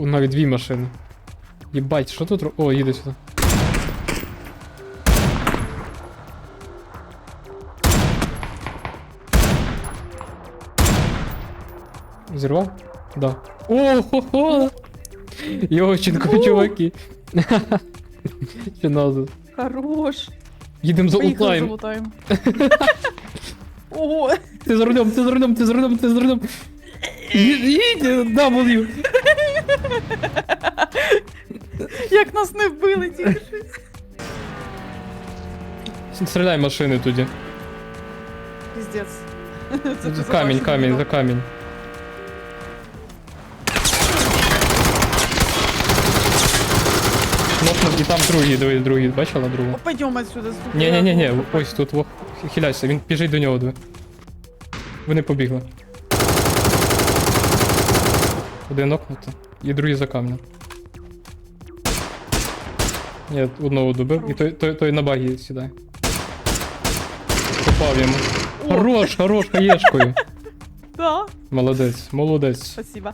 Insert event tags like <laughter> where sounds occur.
О, навіть дві машини. Єбать, що тут? О, їде сюди. Зірвав? Да. О, хо-хо! Йовченко, чуваки. Чи назад? Хорош. Їдемо залутаємо. залутаємо. <laughs> Ого, Ти за рулем, ти за рулем, ти за рулем, ти за рулем. Їдь, W. як нас не вбили тільки. що. Стріляй машини тоді. Піздець. За камінь, забачив камінь, за камінь. Нокнув, і там другий, другий, другий. Бачила другого? Пойдем отсюда. Ні, ні, я ні, ні, ось тут, во, хиляйся, він біжить до нього. диви. Вони побігли. Один нокнуто, і другий за камнем. Я одного добив, і той, той, той на багі сідає. Попав йому. Хорош, хорош, хаєшкою. <laughs> Да, Молодець, молодець. спасибо.